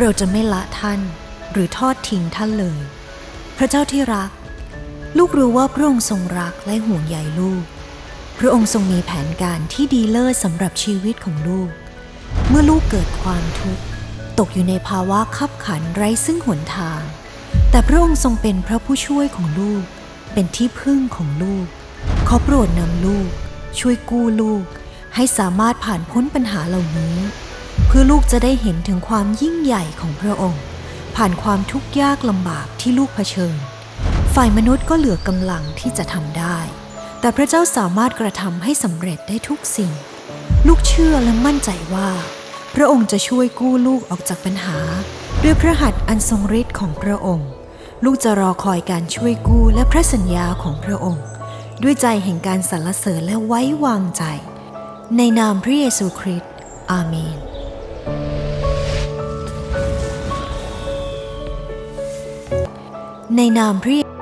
เราจะไม่ละท่านหรือทอดทิ้งท่านเลย พระเจ้าที่รัก ลูกรู้ว่าพระองค์ทรงรักและห่วงใยลูก พระองค์ทรงมีแผนการที่ดีเลิศสำหรับชีวิตของลูก เมื่อลูกเกิดความทุกข์ตกอยู่ในภาวะขับขันไร้ซึ่งหนทาง แต่พระองค์ทรงเป็นพระผู้ช่วยของลูก เป็นที่พึ่งของลูก ขอโปรดนำลูก ช่วยกู้ลูก ให้สามารถผ่านพ้นปัญหาเหล่านี้ พื่อลูกจะได้เห็นถึงความยิ่งใหญ่ของพระองค์ ผ่านความทุกข์ยากลำบากที่ลูกเผชิญ ฝ่ายมนุษย์ก็เหลือกำลังที่จะทำได้ แต่พระเจ้าสามารถกระทำให้สำเร็จได้ทุกสิ่ง ลูกเชื่อและมั่นใจว่า พระองค์จะช่วยกู้ลูกออกจากปัญหา ด้วยพระหัตถ์อันทรงฤทธิ์ของพระองค์ ลูกจะรอคอยการช่วยกู้และพระสัญญาของพระองค์ ด้วยใจแห่งการสรรเสริญและไว้วางใจ ในนามพระเยซูคริสต์อาเมน ในนามพระ